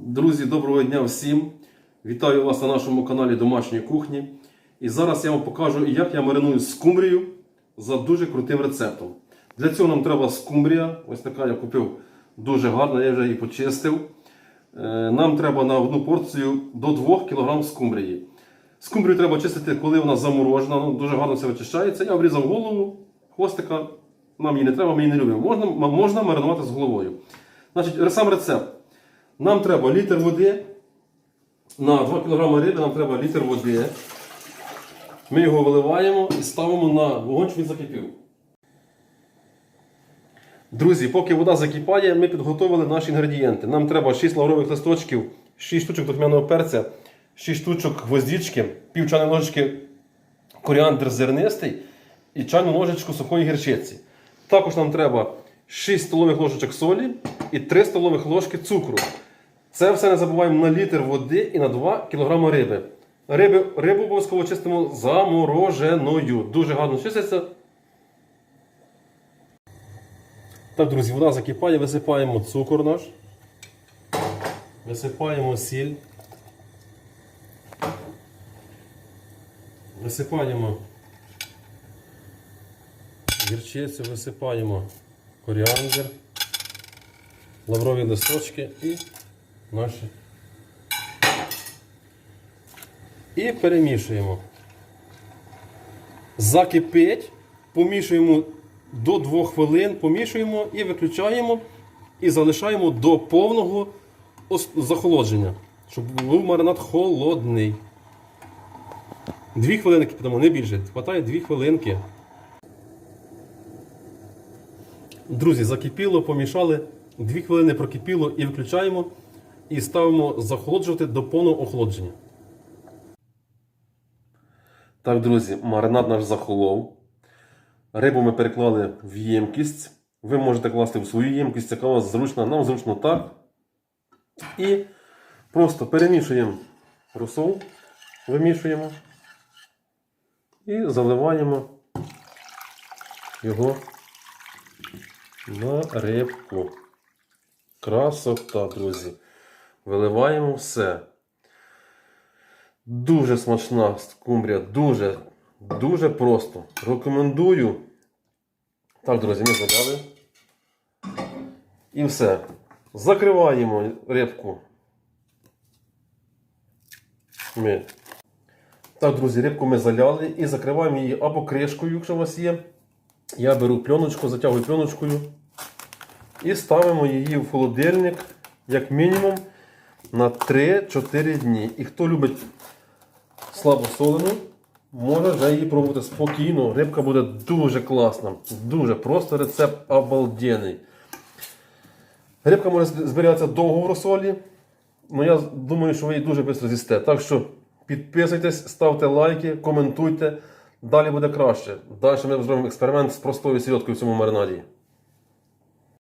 Друзі, доброго дня всім! Вітаю вас на нашому каналі Домашньої кухні. І зараз я вам покажу, як я мариную скумбрію за дуже крутим рецептом. Для цього нам треба скумбрія. Ось така я купив дуже гарна, я вже її почистив. Е, Нам треба на одну порцію до 2 кг скумбрії. Скумбрію треба чистити, коли вона заморожена, ну, дуже гарно все вичищається. Я обрізав голову, хвостика. Нам її не треба, ми її не любимо. Можна, можна маринувати з головою. Значить, сам рецепт. Нам треба літр води. На 2 кг риби нам треба літр води. Ми його виливаємо і ставимо на вогонь, щоб він закипів. Друзі, поки вода закипає, ми підготовили наші інгредієнти. Нам треба 6 лаврових листочків, 6 штучок духмяного перця, 6 штучок гвоздічки, пів чайної ложечки коріандр зернистий і чайну ложечку сухої гірчиці. Також нам треба 6 столових ложечок солі і 3 столових ложки цукру. Це все не забуваємо на літр води і на 2 кг риби. Риби, рибу обов'язково чистимо замороженою. Дуже гарно чиститься. Так, друзі, вода закипає, висипаємо цукор наш. Висипаємо сіль. Висипаємо гірчицю, висипаємо коріандр, лаврові листочки і наші. І перемішуємо. Закипить, помішуємо до 2 хвилин, помішуємо і виключаємо і залишаємо до повного захолодження, щоб був маринад холодний. Дві хвилинки кипятимо, не більше. Хватає дві хвилинки. Друзі, закипіло, помішали. Дві хвилини прокипіло і виключаємо. І ставимо захолоджувати до повного охолодження. Так, друзі, маринад наш захолов. Рибу ми переклали в ємкість. Ви можете класти в свою ємкість, яка у вас зручна, нам зручно так. І просто перемішуємо розсол, вимішуємо і заливаємо його на рибку. Красота, друзі. Виливаємо все. Дуже смачна скумбрія, дуже, дуже просто. Рекомендую. Так, друзі, ми заляли. І все. Закриваємо рибку. Ми. Так, друзі, рибку ми заляли і закриваємо її або кришкою, якщо у вас є. Я беру пленочку, затягую пленочкою. І ставимо її в холодильник, як мінімум, на 3-4 дні. І хто любить слабосолену, може вже її пробувати спокійно. Рибка буде дуже класна. Дуже просто рецепт обалденний. Рибка може зберігатися довго в розсолі. Ну я думаю, що ви її дуже швидко з'їсте. Так що підписуйтесь, ставте лайки, коментуйте. Далі буде краще. Далі ми зробимо експеримент з простою сільоткою в цьому маринаді.